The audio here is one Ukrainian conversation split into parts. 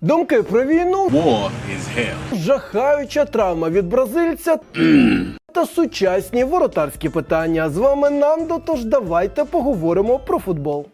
Думки про війну, War is hell. жахаюча травма від бразильця та сучасні воротарські питання. З вами Нандо, тож давайте поговоримо про футбол.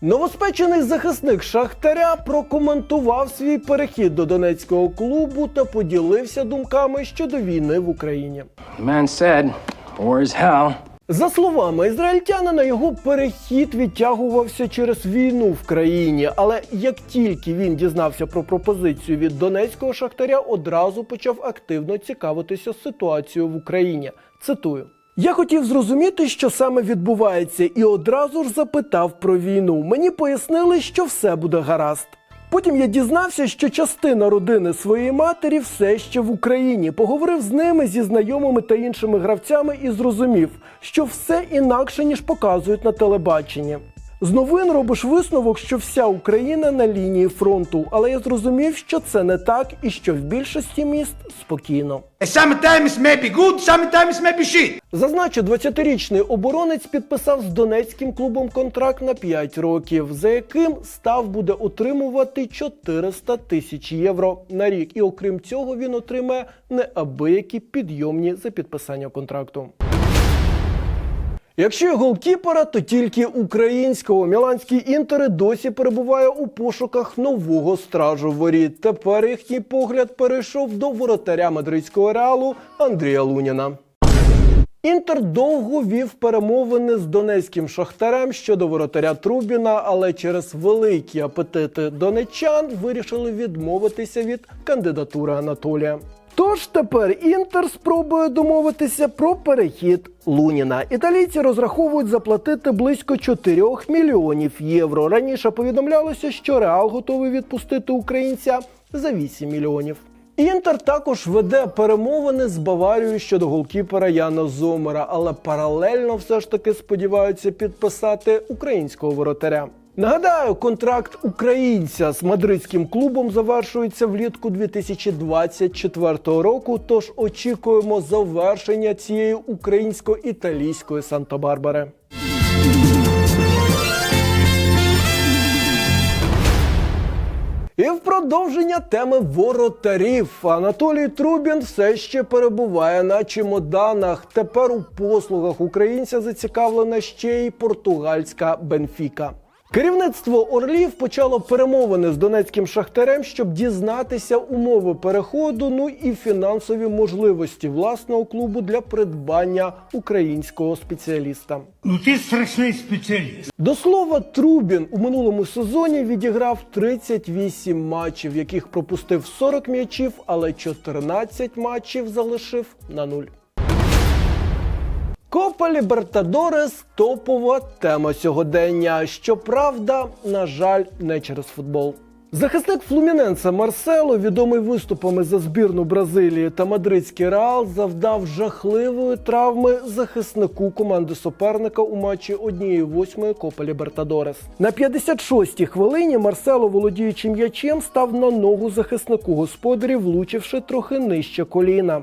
Новоспечений захисник Шахтаря прокоментував свій перехід до донецького клубу та поділився думками щодо війни в Україні. The man said, war is hell. За словами ізраїльтянина, його перехід відтягувався через війну в країні. Але як тільки він дізнався про пропозицію від донецького шахтаря, одразу почав активно цікавитися ситуацією в Україні. Цитую. Я хотів зрозуміти, що саме відбувається, і одразу ж запитав про війну. Мені пояснили, що все буде гаразд. Потім я дізнався, що частина родини своєї матері все ще в Україні. Поговорив з ними зі знайомими та іншими гравцями і зрозумів, що все інакше ніж показують на телебаченні. З новин робиш висновок, що вся Україна на лінії фронту, але я зрозумів, що це не так і що в більшості міст спокійно. Sometimes may be good, sometimes may be shit. Зазначу, 20-річний оборонець підписав з донецьким клубом контракт на 5 років, за яким став буде отримувати 400 тисяч євро на рік. І окрім цього, він отримає неабиякі підйомні за підписання контракту. Якщо голкіпера, то тільки українського. Міланський інтер досі перебуває у пошуках нового стражу воріт. Тепер їхній погляд перейшов до воротаря мадридського реалу Андрія Луніна. Інтер довго вів перемовини з донецьким шахтарем щодо воротаря Трубіна, але через великі апетити донечан вирішили відмовитися від кандидатури Анатолія. Тож тепер Інтер спробує домовитися про перехід Луніна. Італійці розраховують заплатити близько 4 мільйонів євро. Раніше повідомлялося, що Реал готовий відпустити українця за 8 мільйонів. Інтер також веде перемовини з Баварією щодо голкіпера Яна Зомера, але паралельно все ж таки сподіваються підписати українського воротаря. Нагадаю, контракт українця з мадридським клубом завершується влітку 2024 року. Тож очікуємо завершення цієї українсько-італійської Санта-Барбари. І в продовження теми воротарів Анатолій Трубін все ще перебуває на чемоданах. Тепер у послугах українця зацікавлена ще й португальська Бенфіка. Керівництво Орлів почало перемовини з донецьким шахтарем, щоб дізнатися умови переходу, ну і фінансові можливості власного клубу для придбання українського спеціаліста. Ну ти страшний спеціаліст. До слова, Трубін у минулому сезоні відіграв 38 матчів, яких пропустив 40 м'ячів, але 14 матчів залишив на нуль. Копа Лібертадорес топова тема сьогодення. Щоправда, на жаль, не через футбол. Захисник Флуміненса Марсело, відомий виступами за збірну Бразилії та мадридський Реал, завдав жахливої травми захиснику команди суперника у матчі 1-8 Копа Лібертадорес. На 56-й хвилині Марсело, володіючи м'ячем, став на ногу захиснику господарів, влучивши трохи нижче коліна.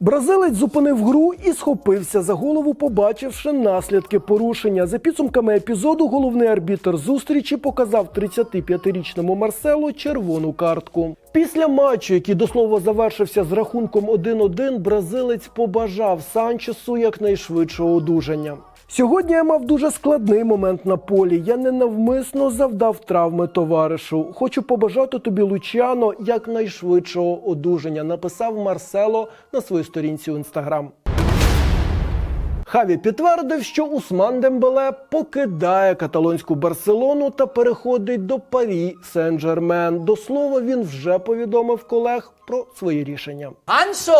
Бразилець зупинив гру і схопився за голову, побачивши наслідки порушення. За підсумками епізоду, головний арбітр зустрічі показав 35-річному Марселу червону картку. Після матчу, який до слова завершився з рахунком 1-1, бразилець побажав Санчесу якнайшвидшого одужання. Сьогодні я мав дуже складний момент на полі. Я ненавмисно завдав травми товаришу. Хочу побажати тобі, Лучано, якнайшвидшого одужання. Написав Марсело на своїй сторінці у інстаграм. Хаві підтвердив, що Усман Дембеле покидає каталонську Барселону та переходить до Парі Сен-Жермен. До слова, він вже повідомив колег про свої рішення. And so,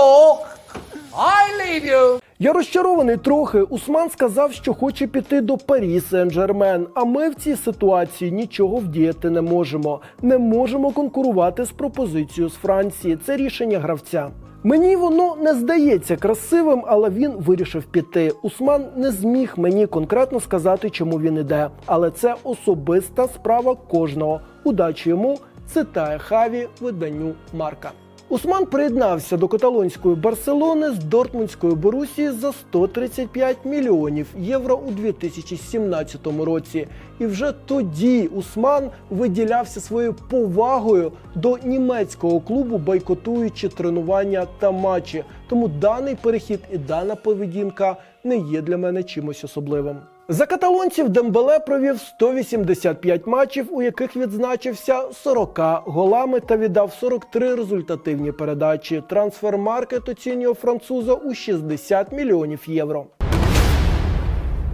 I leave you. Я розчарований трохи. Усман сказав, що хоче піти до Парі Сен-Жермен. А ми в цій ситуації нічого вдіяти не можемо. Не можемо конкурувати з пропозицією з Франції. Це рішення гравця. Мені воно не здається красивим, але він вирішив піти. Усман не зміг мені конкретно сказати, чому він іде. Але це особиста справа кожного. Удачі йому цитає Хаві виданню Марка. Усман приєднався до каталонської Барселони з Дортмундської Борусії за 135 мільйонів євро у 2017 році. І вже тоді Усман виділявся своєю повагою до німецького клубу, бойкотуючи тренування та матчі. Тому даний перехід і дана поведінка не є для мене чимось особливим. За каталонців Дембеле провів 185 матчів, у яких відзначився 40 голами та віддав 43 результативні передачі. Трансфермаркет оцінює француза у 60 мільйонів євро.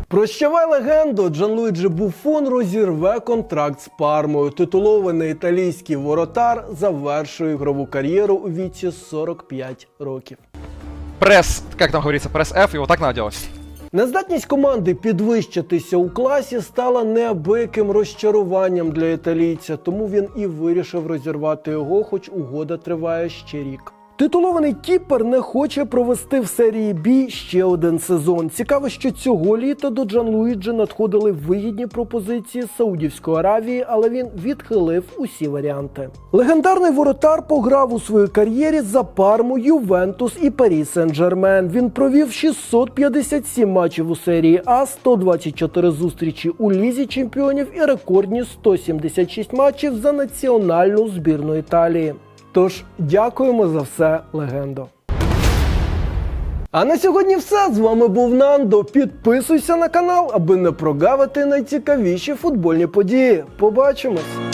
Прощавай легенду, Джанлуїджі Буфон розірве контракт з Пармою. Титулований італійський воротар завершує ігрову кар'єру у віці 45 років. Пресс, как там говорится, пресс F, и вот так надо делать. Нездатність команди підвищитися у класі стала неабияким розчаруванням для італійця, тому він і вирішив розірвати його, хоч угода триває ще рік. Титулований кіпер не хоче провести в серії Бі ще один сезон. Цікаво, що цього літа до Джанлуїджі надходили вигідні пропозиції з Саудівської Аравії, але він відхилив усі варіанти. Легендарний воротар пограв у своїй кар'єрі за Парму, Ювентус і Парі Сен-Жермен. Він провів 657 матчів у серії А, 124 зустрічі у лізі чемпіонів і рекордні 176 матчів за національну збірну Італії. Тож дякуємо за все, легендо. А на сьогодні все. З вами був Нандо. Підписуйся на канал, аби не прогавити найцікавіші футбольні події. Побачимось!